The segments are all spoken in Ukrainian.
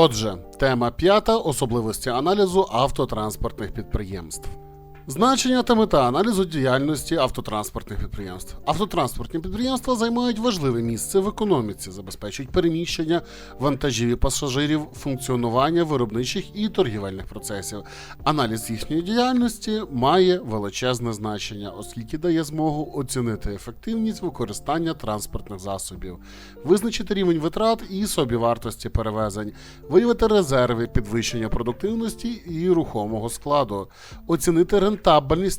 Отже, тема п'ята особливості аналізу автотранспортних підприємств. Значення та мета аналізу діяльності автотранспортних підприємств. Автотранспортні підприємства займають важливе місце в економіці, забезпечують переміщення вантажів і пасажирів, функціонування виробничих і торгівельних процесів. Аналіз їхньої діяльності має величезне значення, оскільки дає змогу оцінити ефективність використання транспортних засобів, визначити рівень витрат і собівартості перевезень, виявити резерви підвищення продуктивності і рухомого складу, оцінити рентабельність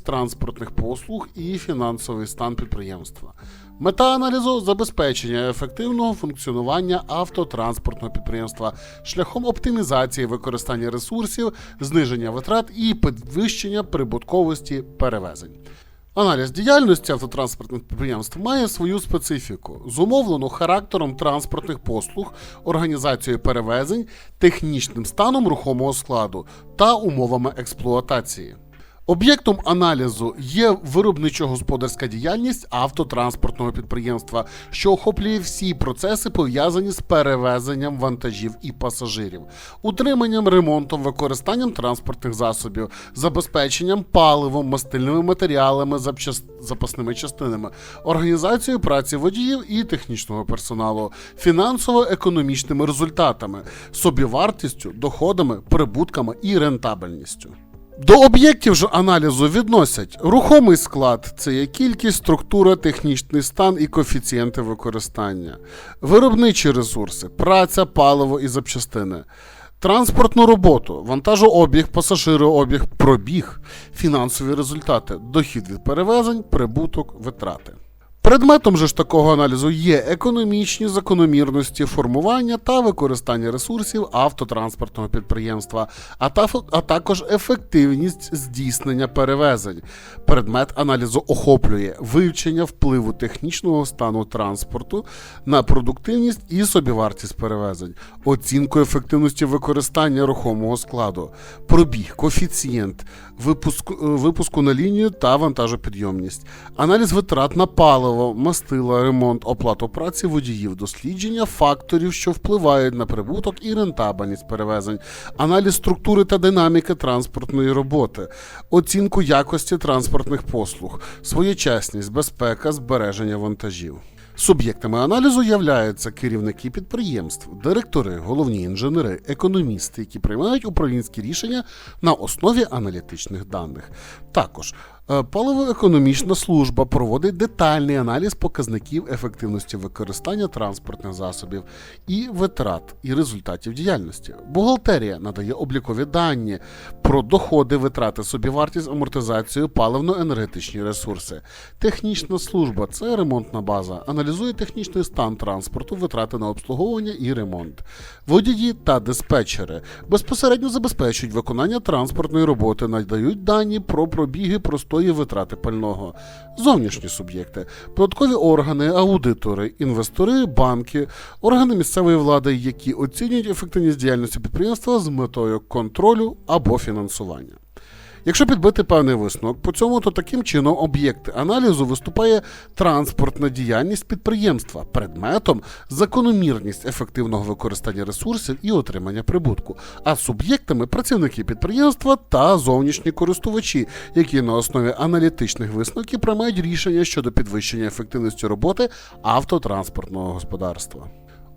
транспортних послуг і фінансовий стан підприємства. Мета аналізу забезпечення ефективного функціонування автотранспортного підприємства шляхом оптимізації використання ресурсів, зниження витрат і підвищення прибутковості перевезень. Аналіз діяльності автотранспортних підприємств має свою специфіку, зумовлену характером транспортних послуг, організацією перевезень, технічним станом рухомого складу та умовами експлуатації. Об'єктом аналізу є виробничо-господарська діяльність автотранспортного підприємства, що охоплює всі процеси, пов'язані з перевезенням вантажів і пасажирів, утриманням, ремонтом, використанням транспортних засобів, забезпеченням паливом, мастильними матеріалами, запасними частинами, організацією праці водіїв і технічного персоналу, фінансово-економічними результатами, собівартістю, доходами, прибутками і рентабельністю. До об'єктів ж аналізу відносять рухомий склад це є кількість, структура, технічний стан і коефіцієнти використання, виробничі ресурси, праця, паливо і запчастини, транспортну роботу, вантажообіг, пасажирообіг, пробіг, фінансові результати, дохід від перевезень, прибуток, витрати. Предметом же ж такого аналізу є економічні закономірності формування та використання ресурсів автотранспортного підприємства, а, та, а також ефективність здійснення перевезень. Предмет аналізу охоплює вивчення впливу технічного стану транспорту на продуктивність і собівартість перевезень, оцінку ефективності використання рухомого складу, пробіг, коефіцієнт, випуску, випуску на лінію та вантажопідйомність, аналіз витрат на паливо, мастила, ремонт, оплату праці водіїв, дослідження факторів, що впливають на прибуток і рентабельність перевезень, аналіз структури та динаміки транспортної роботи, оцінку якості транспортних послуг, своєчасність, безпека, збереження вантажів. Суб'єктами аналізу являються керівники підприємств, директори, головні інженери, економісти, які приймають управлінські рішення на основі аналітичних даних. Також паливоекономічна служба проводить детальний аналіз показників ефективності використання транспортних засобів і витрат і результатів діяльності. Бухгалтерія надає облікові дані про доходи, витрати, собівартість, амортизацію, паливно-енергетичні ресурси. Технічна служба це ремонтна база, аналізує технічний стан транспорту, витрати на обслуговування і ремонт. Водії та диспетчери безпосередньо забезпечують виконання транспортної роботи, надають дані про пробіги простої витрати пального. Зовнішні суб'єкти, податкові органи, аудитори, інвестори, банки, органи місцевої влади, які оцінюють ефективність діяльності підприємства з метою контролю або фінансування. Якщо підбити певний висновок по цьому, то таким чином об'єкт аналізу виступає транспортна діяльність підприємства, предметом закономірність ефективного використання ресурсів і отримання прибутку, а суб'єктами працівники підприємства та зовнішні користувачі, які на основі аналітичних висновків приймають рішення щодо підвищення ефективності роботи автотранспортного господарства.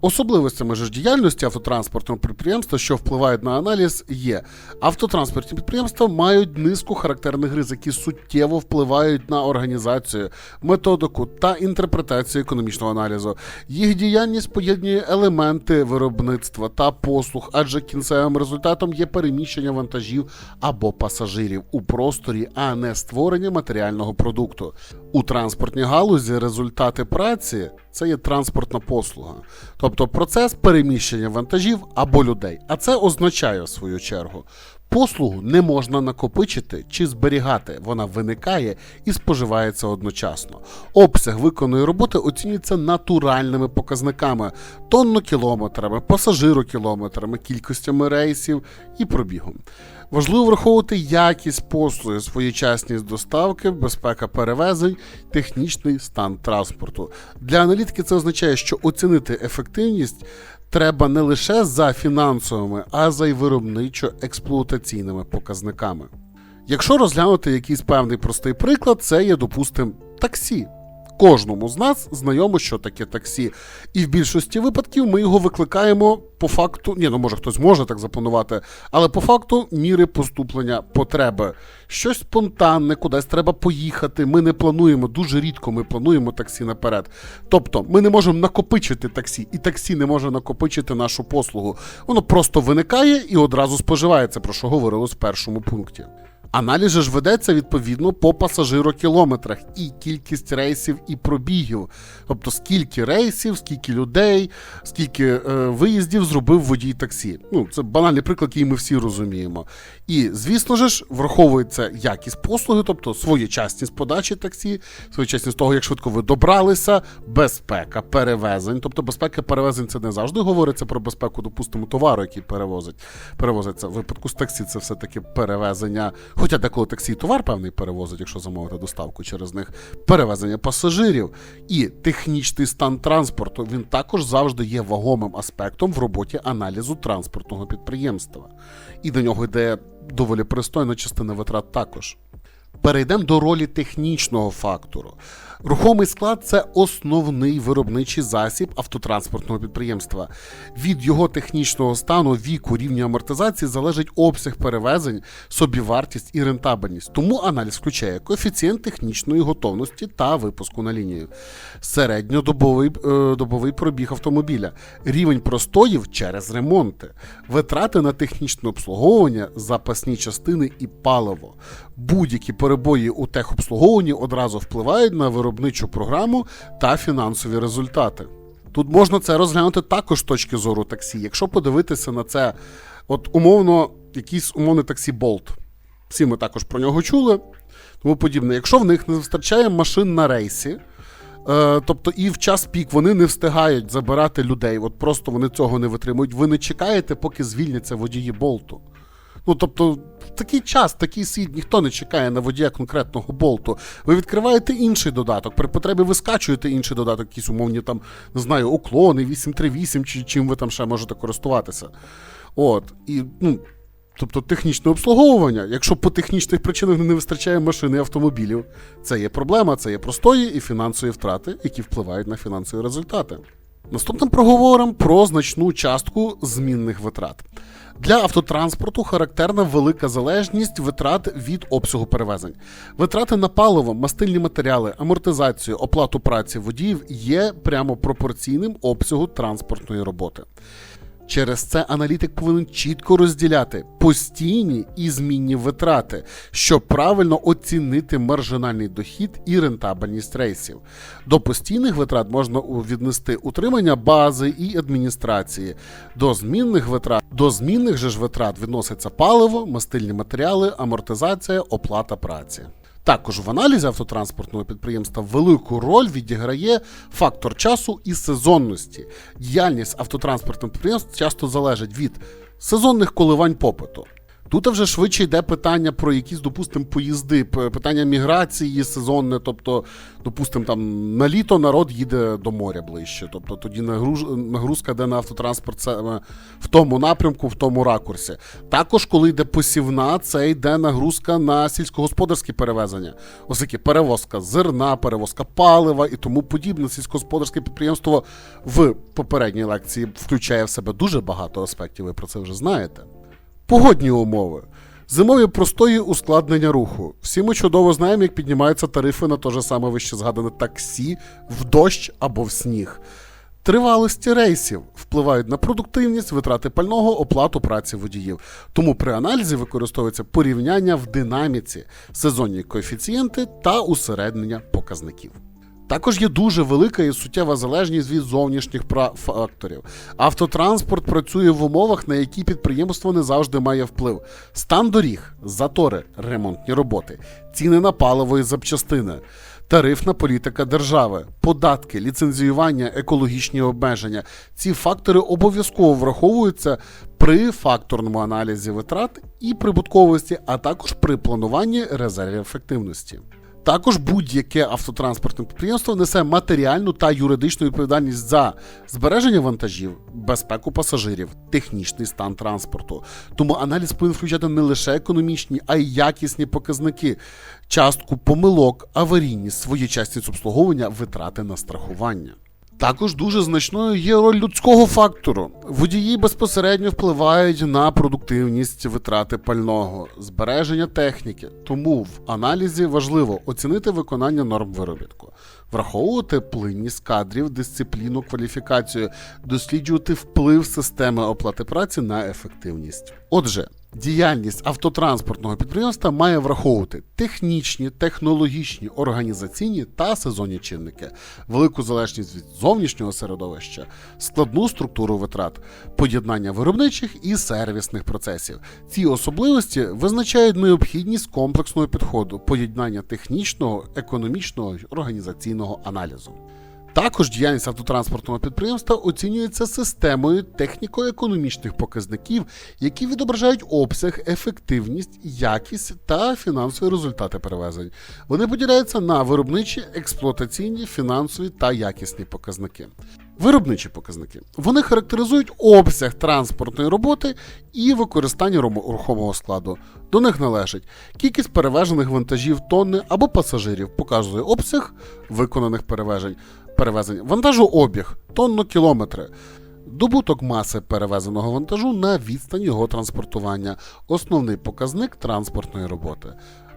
Особливостями ж діяльності автотранспортного підприємства, що впливають на аналіз, є автотранспортні підприємства мають низку характерних рис, які суттєво впливають на організацію, методику та інтерпретацію економічного аналізу. Їх діяльність поєднує елементи виробництва та послуг, адже кінцевим результатом є переміщення вантажів або пасажирів у просторі, а не створення матеріального продукту. У транспортній галузі результати праці це є транспортна послуга, тобто процес переміщення вантажів або людей. А це означає в свою чергу. Послугу не можна накопичити чи зберігати, вона виникає і споживається одночасно. Обсяг виконаної роботи оцінюється натуральними показниками: тоннокілометрами, пасажирокілометрами, кількостями рейсів і пробігом. Важливо враховувати якість послуги, своєчасність доставки, безпека перевезень, технічний стан транспорту. Для аналітики це означає, що оцінити ефективність треба не лише за фінансовими, а за й виробничо-експлуатаційними показниками. Якщо розглянути якийсь певний простий приклад, це є, допустим, таксі. Кожному з нас знайомо, що таке таксі. І в більшості випадків ми його викликаємо по факту, ні, ну може хтось може так запланувати, але по факту міри поступлення потреби. Щось спонтанне, кудись треба поїхати. Ми не плануємо, дуже рідко ми плануємо таксі наперед. Тобто ми не можемо накопичити таксі, і таксі не може накопичити нашу послугу. Воно просто виникає і одразу споживається, про що говорилось в першому пункті. Аналіз ж ведеться відповідно по пасажирокілометрах і кількість рейсів і пробігів. Тобто скільки рейсів, скільки людей, скільки е, виїздів зробив водій таксі. Ну, це банальний приклад, який ми всі розуміємо. І, звісно ж, враховується якість послуги, тобто своєчасність подачі таксі, своєчасність того, як швидко ви добралися, безпека перевезень. Тобто безпека перевезень це не завжди говориться про безпеку, допустимо, товару, який перевозить, перевозиться. В випадку з таксі це все-таки перевезення. Хоча деколи таксі товар певний перевозить, якщо замовити доставку через них, перевезення пасажирів і технічний стан транспорту він також завжди є вагомим аспектом в роботі аналізу транспортного підприємства. І до нього йде доволі пристойна частина витрат також. Перейдемо до ролі технічного фактору. Рухомий склад це основний виробничий засіб автотранспортного підприємства. Від його технічного стану, віку, рівня амортизації залежить обсяг перевезень, собівартість і рентабельність. Тому аналіз включає коефіцієнт технічної готовності та випуску на лінію, середньодобовий е, добовий пробіг автомобіля, рівень простоїв через ремонти, витрати на технічне обслуговування, запасні частини і паливо. Будь-які перебої у техобслуговуванні одразу впливають на виробничу програму та фінансові результати. Тут можна це розглянути також з точки зору таксі. Якщо подивитися на це, от умовно, якийсь умовний таксі Болт. Всі ми також про нього чули, тому подібне. Якщо в них не вистачає машин на рейсі, Е, тобто і в час пік вони не встигають забирати людей, от просто вони цього не витримують. Ви не чекаєте, поки звільняться водії болту. Ну тобто, такий час, такий світ, ніхто не чекає на водія конкретного болту. Ви відкриваєте інший додаток, при потребі ви скачуєте інший додаток, якісь умовні там, не знаю, уклони, 838, чи чим ви там ще можете користуватися. От, і, ну. Тобто технічне обслуговування, якщо по технічних причинах не вистачає машин і автомобілів, це є проблема, це є простої і фінансові втрати, які впливають на фінансові результати. Наступним проговоримо про значну частку змінних витрат. Для автотранспорту характерна велика залежність витрат від обсягу перевезень. Витрати на паливо, мастильні матеріали, амортизацію, оплату праці водіїв є прямо пропорційним обсягу транспортної роботи. Через це аналітик повинен чітко розділяти постійні і змінні витрати, щоб правильно оцінити маржинальний дохід і рентабельність рейсів. До постійних витрат можна віднести утримання бази і адміністрації. До змінних витрат до змінних же ж витрат відноситься паливо, мастильні матеріали, амортизація, оплата праці. Також в аналізі автотранспортного підприємства велику роль відіграє фактор часу і сезонності. Діяльність автотранспортних підприємств часто залежить від сезонних коливань попиту. Тут вже швидше йде питання про якісь, допустимо, поїзди, питання міграції сезонне, тобто, допустимо, там на літо народ їде до моря ближче. Тобто тоді нагрузка йде на автотранспорт саме в тому напрямку, в тому ракурсі. Також, коли йде посівна, це йде нагрузка на сільськогосподарські перевезення, оскільки перевозка зерна, перевозка палива і тому подібне. Сільськогосподарське підприємство в попередній лекції включає в себе дуже багато аспектів. Ви про це вже знаєте. Погодні умови. Зимові простої ускладнення руху. Всі ми чудово знаємо, як піднімаються тарифи на те же саме вище згадане таксі в дощ або в сніг. Тривалості рейсів впливають на продуктивність, витрати пального, оплату праці водіїв. Тому при аналізі використовується порівняння в динаміці, сезонні коефіцієнти та усереднення показників. Також є дуже велика і суттєва залежність від зовнішніх факторів. Автотранспорт працює в умовах, на які підприємство не завжди має вплив. Стан доріг, затори, ремонтні роботи, ціни на паливо і запчастини, тарифна політика держави, податки, ліцензіювання, екологічні обмеження. Ці фактори обов'язково враховуються при факторному аналізі витрат і прибутковості, а також при плануванні резервів ефективності. Також будь-яке автотранспортне підприємство несе матеріальну та юридичну відповідальність за збереження вантажів, безпеку пасажирів, технічний стан транспорту. Тому аналіз повинен включати не лише економічні, а й якісні показники, частку помилок, аварійність, своєчасність обслуговування, витрати на страхування. Також дуже значною є роль людського фактору. Водії безпосередньо впливають на продуктивність витрати пального, збереження техніки. Тому в аналізі важливо оцінити виконання норм виробітку, враховувати плинність кадрів, дисципліну, кваліфікацію, досліджувати вплив системи оплати праці на ефективність. Отже, Діяльність автотранспортного підприємства має враховувати технічні, технологічні, організаційні та сезонні чинники, велику залежність від зовнішнього середовища, складну структуру витрат, поєднання виробничих і сервісних процесів. Ці особливості визначають необхідність комплексного підходу, поєднання технічного, економічного й організаційного аналізу. Також діяльність автотранспортного підприємства оцінюється системою техніко-економічних показників, які відображають обсяг, ефективність, якість та фінансові результати перевезень. Вони поділяються на виробничі, експлуатаційні, фінансові та якісні показники. Виробничі показники вони характеризують обсяг транспортної роботи і використання рухомого складу. До них належить кількість перевезених вантажів тонни або пасажирів, показує обсяг виконаних перевезень, перевезень, вантажообіг, тонно-кілометри. Добуток маси перевезеного вантажу на відстань його транспортування, основний показник транспортної роботи.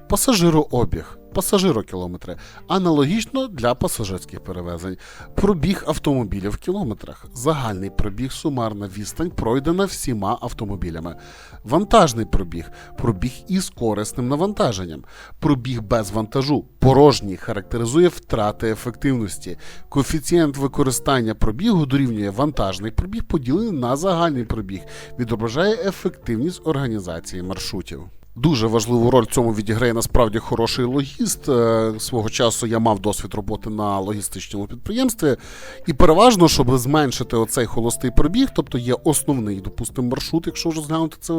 Пасажирообіг, пасажирокілометри, аналогічно для пасажирських перевезень, пробіг автомобілів в кілометрах, загальний пробіг, сумарна відстань пройдена всіма автомобілями, вантажний пробіг, пробіг із корисним навантаженням, пробіг без вантажу, порожній. Характеризує втрати ефективності. Коефіцієнт використання пробігу дорівнює вантажний пробіг, поділений на загальний пробіг, відображає ефективність організації маршрутів. Дуже важливу роль в цьому відіграє насправді хороший логіст. Е, Свого часу я мав досвід роботи на логістичному підприємстві, і переважно, щоб зменшити оцей холостий пробіг, тобто є основний, допустимо, маршрут, якщо розглянути це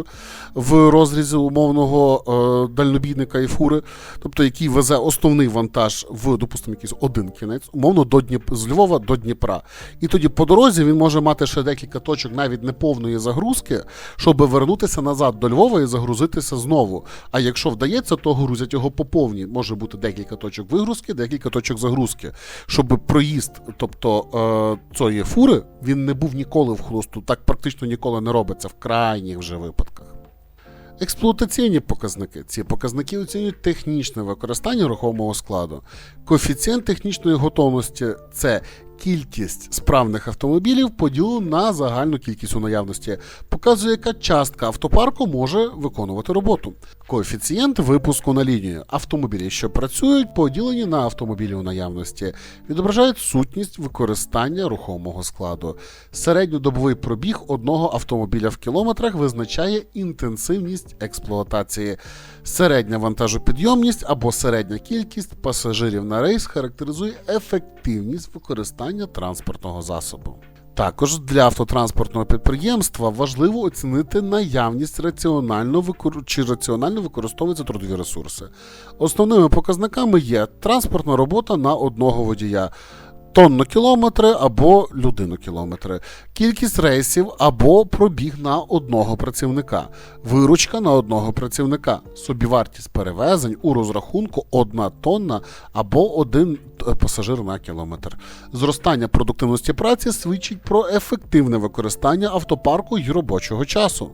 в розрізі умовного е, дальнобійника і фури, тобто який везе основний вантаж в, допустимо, якийсь один кінець, умовно до Дніп... з Львова до Дніпра. І тоді по дорозі він може мати ще декілька точок навіть неповної загрузки, щоб вернутися назад до Львова і загрузитися знову. А якщо вдається, то грузять його по повній. Може бути декілька точок вигрузки, декілька точок загрузки. Щоб проїзд, тобто е, цієї фури, він не був ніколи в хлосту. Так практично ніколи не робиться в крайніх вже випадках. Експлуатаційні показники. Ці показники оцінюють технічне використання рухомого складу. Коефіцієнт технічної готовності це кількість справних автомобілів поділу на загальну кількість у наявності, показує, яка частка автопарку може виконувати роботу. Коефіцієнт випуску на лінію. Автомобілі, що працюють, поділені на автомобілі у наявності, відображають сутність використання рухомого складу. Середньодобовий пробіг одного автомобіля в кілометрах визначає інтенсивність експлуатації. Середня вантажопідйомність або середня кількість пасажирів на рейс характеризує ефективність використання транспортного засобу. Також для автотранспортного підприємства важливо оцінити наявність раціонально викор... чи раціонально використовуються трудові ресурси. Основними показниками є транспортна робота на одного водія. Тонно-кілометри або людину-кілометри, кількість рейсів або пробіг на одного працівника, виручка на одного працівника, собівартість перевезень у розрахунку 1 тонна або один е, пасажир на кілометр. Зростання продуктивності праці свідчить про ефективне використання автопарку й робочого часу.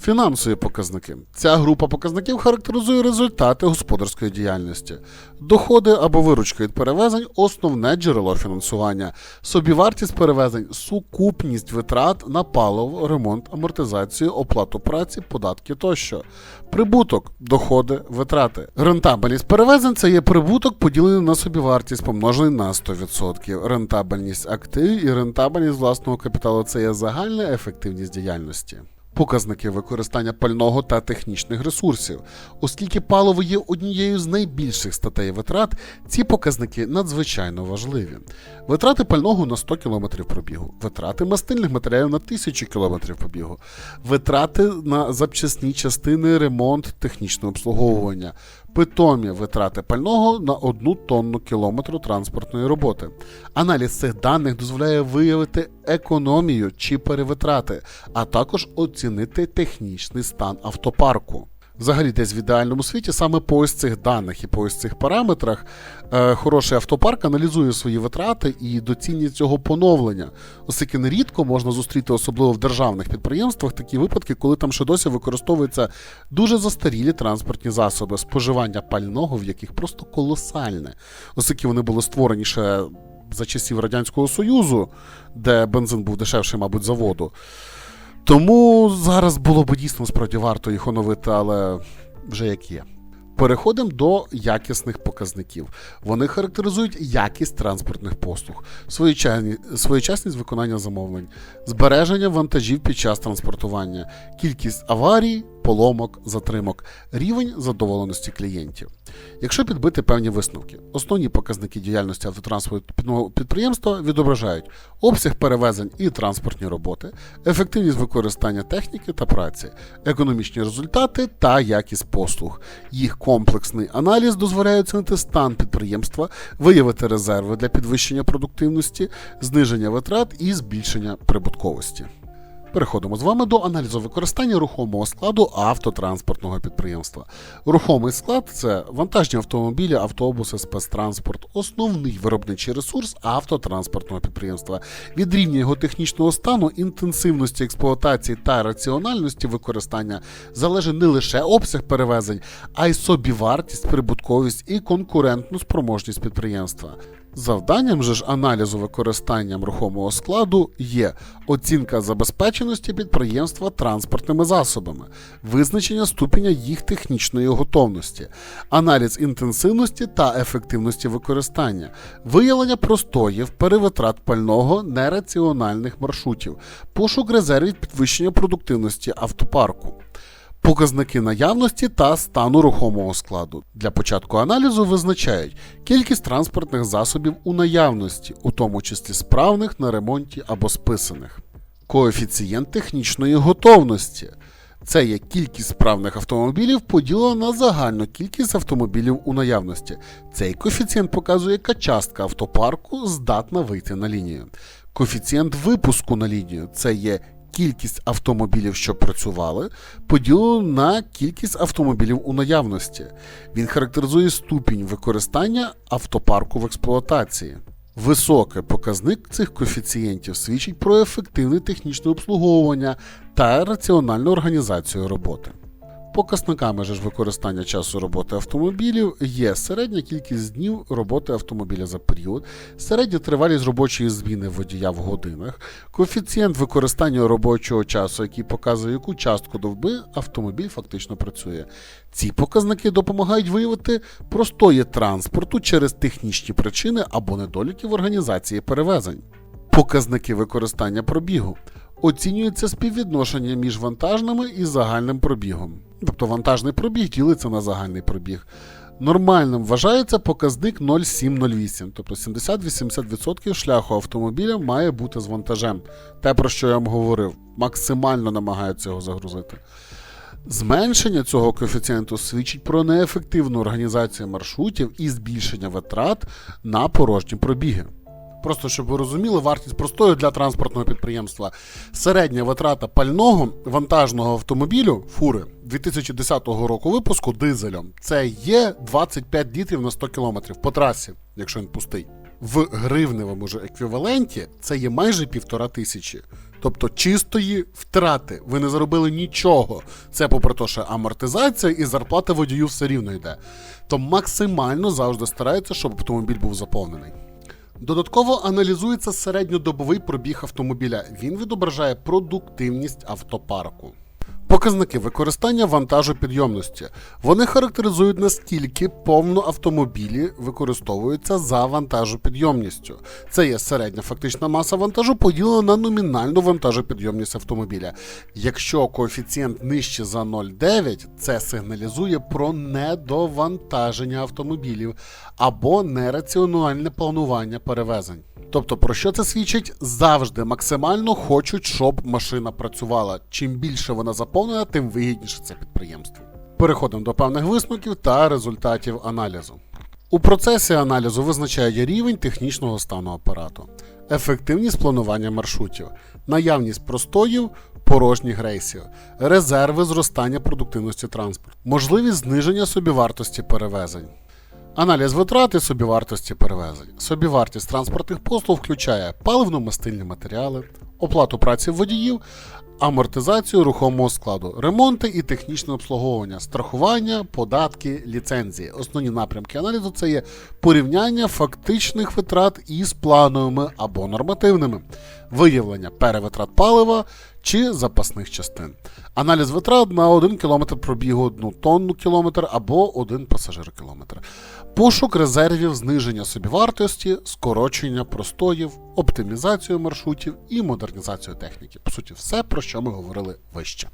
Фінансові показники. Ця група показників характеризує результати господарської діяльності. Доходи або виручки від перевезень основне джерело фінансування, собівартість перевезень, сукупність витрат на паливо, ремонт, амортизацію, оплату праці, податки тощо. Прибуток, доходи, витрати. Рентабельність перевезень це є прибуток, поділений на собівартість, помножений на 100%. Рентабельність активів і рентабельність власного капіталу це є загальна ефективність діяльності. Показники використання пального та технічних ресурсів. Оскільки паливо є однією з найбільших статей витрат, ці показники надзвичайно важливі. Витрати пального на 100 км пробігу, витрати мастильних матеріалів на 1000 км пробігу, витрати на запчасні частини, ремонт, технічне обслуговування, питомі витрати пального на одну тонну кілометру транспортної роботи. Аналіз цих даних дозволяє виявити економію чи перевитрати, а також оцінити технічний стан автопарку. Взагалі, десь в ідеальному світі саме по ось цих даних і по ось цих параметрах е, хороший автопарк аналізує свої витрати і доцільність цього поновлення, оскільки нерідко можна зустріти, особливо в державних підприємствах, такі випадки, коли там ще досі використовуються дуже застарілі транспортні засоби, споживання пального, в яких просто колосальне, оскільки вони були створені ще за часів Радянського Союзу, де бензин був дешевший, мабуть, за воду. Тому зараз було б дійсно справді варто їх оновити, але вже як є. Переходимо до якісних показників. Вони характеризують якість транспортних послуг, своєчасність виконання замовлень, збереження вантажів під час транспортування, кількість аварій, поломок, затримок, рівень задоволеності клієнтів. Якщо підбити певні висновки, основні показники діяльності автотранспортного підприємства відображають обсяг перевезень і транспортні роботи, ефективність використання техніки та праці, економічні результати та якість послуг. Їх комплексний аналіз дозволяє оцінити стан підприємства, виявити резерви для підвищення продуктивності, зниження витрат і збільшення прибутковості. Переходимо з вами до аналізу використання рухомого складу автотранспортного підприємства. Рухомий склад це вантажні автомобілі, автобуси, спецтранспорт, основний виробничий ресурс автотранспортного підприємства. Від рівня його технічного стану, інтенсивності експлуатації та раціональності використання залежить не лише обсяг перевезень, а й собівартість, прибутковість і конкурентну спроможність підприємства. Завданням же ж аналізу використання рухомого складу є оцінка забезпеченості підприємства транспортними засобами, визначення ступеня їх технічної готовності, аналіз інтенсивності та ефективності використання, виявлення простоїв, перевитрат пального нераціональних маршрутів, пошук резервів підвищення продуктивності автопарку. Показники наявності та стану рухомого складу для початку аналізу визначають кількість транспортних засобів у наявності, у тому числі справних на ремонті або списаних, коефіцієнт технічної готовності. Це є кількість справних автомобілів поділена на загальну кількість автомобілів у наявності. Цей коефіцієнт показує, яка частка автопарку здатна вийти на лінію. Коефіцієнт випуску на лінію це є кількість автомобілів, що працювали, поділено на кількість автомобілів у наявності. Він характеризує ступінь використання автопарку в експлуатації. Високий показник цих коефіцієнтів свідчить про ефективне технічне обслуговування та раціональну організацію роботи. Показниками ж використання часу роботи автомобілів є середня кількість днів роботи автомобіля за період, середня тривалість робочої зміни водія в годинах, коефіцієнт використання робочого часу, який показує, яку частку довби автомобіль фактично працює. Ці показники допомагають виявити простої транспорту через технічні причини або недоліки в організації перевезень. Показники використання пробігу оцінюється співвідношення між вантажними і загальним пробігом. Тобто вантажний пробіг ділиться на загальний пробіг. Нормальним вважається показник 0,708, тобто 70-80% шляху автомобіля має бути з вантажем. Те, про що я вам говорив, максимально намагаються його загрузити. Зменшення цього коефіцієнту свідчить про неефективну організацію маршрутів і збільшення витрат на порожні пробіги. Просто щоб ви розуміли, вартість простою для транспортного підприємства. Середня витрата пального вантажного автомобілю фури 2010 року випуску дизелем це є 25 літрів на 100 км по трасі, якщо він пустий. В гривневому ж еквіваленті це є майже півтора тисячі. Тобто чистої втрати. Ви не заробили нічого. Це попри те, що амортизація і зарплата водію все рівно йде. То максимально завжди стараються, щоб автомобіль був заповнений. Додатково аналізується середньодобовий пробіг автомобіля. Він відображає продуктивність автопарку. Показники використання вантажу підйомності. Вони характеризують наскільки повно автомобілі використовуються за вантажопідйомністю. Це є середня фактична маса вантажу поділена на номінальну вантажопідйомність автомобіля. Якщо коефіцієнт нижче за 0,9, це сигналізує про недовантаження автомобілів або нераціональне планування перевезень. Тобто, про що це свідчить? Завжди максимально хочуть, щоб машина працювала. Чим більше вона заповнена, тим вигідніше це підприємство. Переходимо до певних висновків та результатів аналізу. У процесі аналізу визначає рівень технічного стану апарату, ефективність планування маршрутів, наявність простоїв, порожніх рейсів, резерви зростання продуктивності транспорту, можливість зниження собівартості перевезень. Аналіз витрат і собівартості перевезень. Собівартість транспортних послуг включає паливно-мастильні матеріали, оплату праці водіїв, амортизацію рухомого складу, ремонти і технічне обслуговування, страхування, податки, ліцензії. Основні напрямки аналізу це є порівняння фактичних витрат із плановими або нормативними, виявлення перевитрат палива чи запасних частин. Аналіз витрат на 1 км пробігу 1 тонну кілометр або 1 пасажир кілометр. Пошук резервів зниження собівартості, скорочення простоїв, оптимізацію маршрутів і модернізацію техніки. По суті, все, про що ми говорили вище.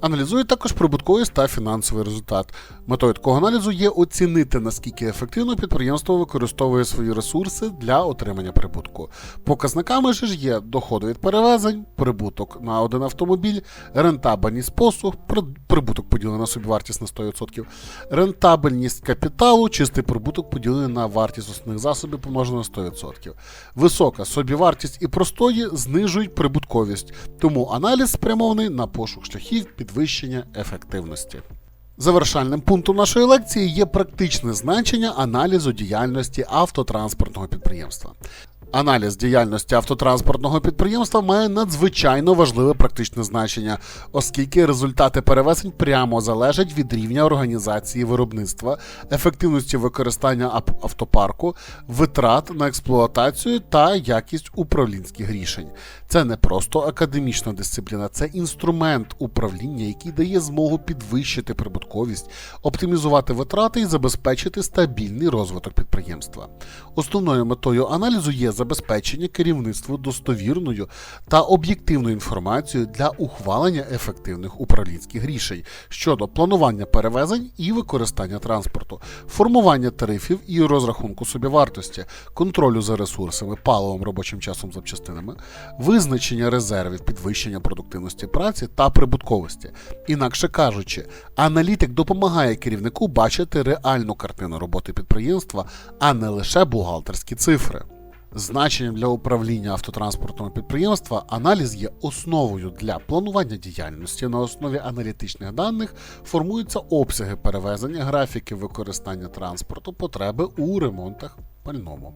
Аналізує також прибутковість та фінансовий результат. Метою такого аналізу є оцінити, наскільки ефективно підприємство використовує свої ресурси для отримання прибутку. Показниками ж є доходи від перевезень, прибуток на один автомобіль, рентабельність послуг, прибуток поділений на собівартість на 100%, рентабельність капіталу, чистий прибуток поділений на вартість основних засобів помножено на 100%. Висока собівартість і простої знижують прибутковість, тому аналіз спрямований на пошук шляхів підвищення ефективності. Завершальним пунктом нашої лекції є практичне значення аналізу діяльності автотранспортного підприємства. Аналіз діяльності автотранспортного підприємства має надзвичайно важливе практичне значення, оскільки результати перевезень прямо залежать від рівня організації виробництва, ефективності використання автопарку, витрат на експлуатацію та якість управлінських рішень. Це не просто академічна дисципліна, це інструмент управління, який дає змогу підвищити прибутковість, оптимізувати витрати і забезпечити стабільний розвиток підприємства. Основною метою аналізу є забезпечення керівництву достовірною та об'єктивною інформацією для ухвалення ефективних управлінських рішень щодо планування перевезень і використання транспорту, формування тарифів і розрахунку собівартості, контролю за ресурсами, паливом, робочим часом запчастинами, визначення резервів, підвищення продуктивності праці та прибутковості. Інакше кажучи, аналітик допомагає керівнику бачити реальну картину роботи підприємства, а не лише бухгалтерські цифри. Значенням для управління автотранспортного підприємства аналіз є основою для планування діяльності. На основі аналітичних даних формуються обсяги перевезення, графіки використання транспорту, потреби у ремонтах пальному.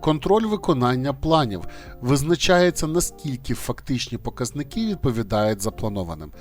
Контроль виконання планів визначається наскільки фактичні показники відповідають запланованим.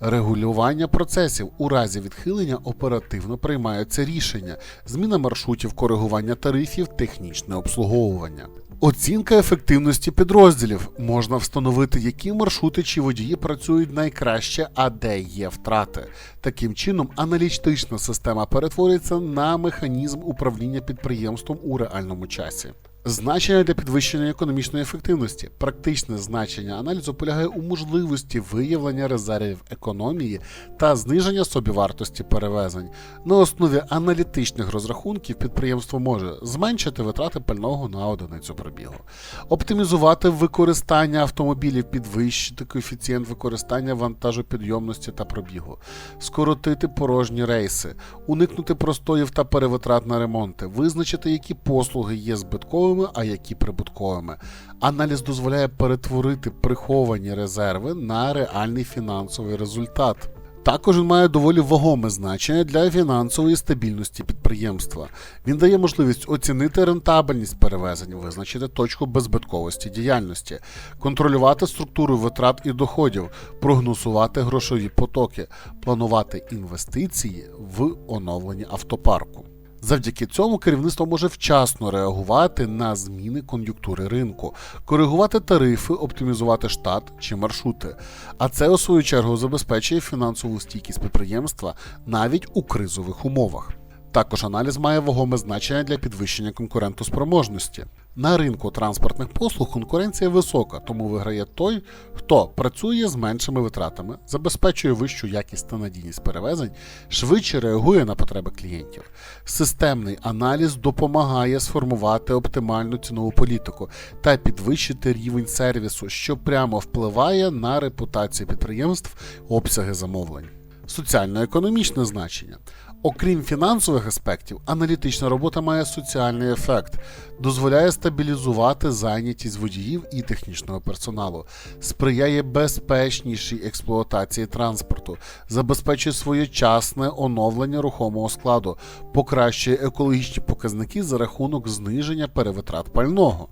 Регулювання процесів у разі відхилення оперативно приймаються рішення, зміна маршрутів, коригування тарифів, технічне обслуговування. Оцінка ефективності підрозділів можна встановити, які маршрути чи водії працюють найкраще, а де є втрати. Таким чином, аналітична система перетворюється на механізм управління підприємством у реальному часі. Значення для підвищення економічної ефективності. Практичне значення аналізу полягає у можливості виявлення резервів економії та зниження собівартості перевезень. На основі аналітичних розрахунків підприємство може зменшити витрати пального на одиницю пробігу, оптимізувати використання автомобілів, підвищити коефіцієнт використання вантажопідйомності та пробігу, скоротити порожні рейси, уникнути простоїв та перевитрат на ремонти, визначити, які послуги є збитковими, а які прибутковими. Аналіз дозволяє перетворити приховані резерви на реальний фінансовий результат. Також він має доволі вагоме значення для фінансової стабільності підприємства. Він дає можливість оцінити рентабельність перевезень, визначити точку беззбитковості діяльності, контролювати структуру витрат і доходів, прогнозувати грошові потоки, планувати інвестиції в оновлення автопарку. Завдяки цьому керівництво може вчасно реагувати на зміни кон'юнктури ринку, коригувати тарифи, оптимізувати штат чи маршрути. А це, у свою чергу, забезпечує фінансову стійкість підприємства навіть у кризових умовах. Також аналіз має вагоме значення для підвищення конкурентоспроможності. На ринку транспортних послуг конкуренція висока, тому виграє той, хто працює з меншими витратами, забезпечує вищу якість та надійність перевезень, швидше реагує на потреби клієнтів. Системний аналіз допомагає сформувати оптимальну цінову політику та підвищити рівень сервісу, що прямо впливає на репутацію підприємств, обсяги замовлень. Соціально-економічне значення. Окрім фінансових аспектів, аналітична робота має соціальний ефект, дозволяє стабілізувати зайнятість водіїв і технічного персоналу, сприяє безпечнішій експлуатації транспорту, забезпечує своєчасне оновлення рухомого складу, покращує екологічні показники за рахунок зниження перевитрат пального.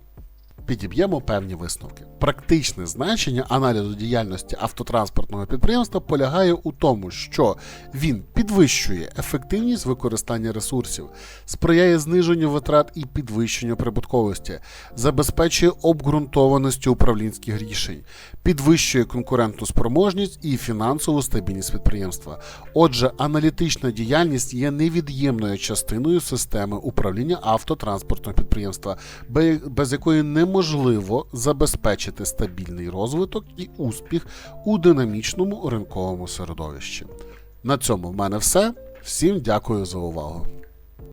Підіб'ємо певні висновки. Практичне значення аналізу діяльності автотранспортного підприємства полягає у тому, що він підвищує ефективність використання ресурсів, сприяє зниженню витрат і підвищенню прибутковості, забезпечує обґрунтованості управлінських рішень, підвищує конкурентну спроможність і фінансову стабільність підприємства. Отже, аналітична діяльність є невід'ємною частиною системи управління автотранспортного підприємства, без якої неможливо забезпечити стабільний розвиток і успіх у динамічному ринковому середовищі. На цьому в мене все. Всім дякую за увагу.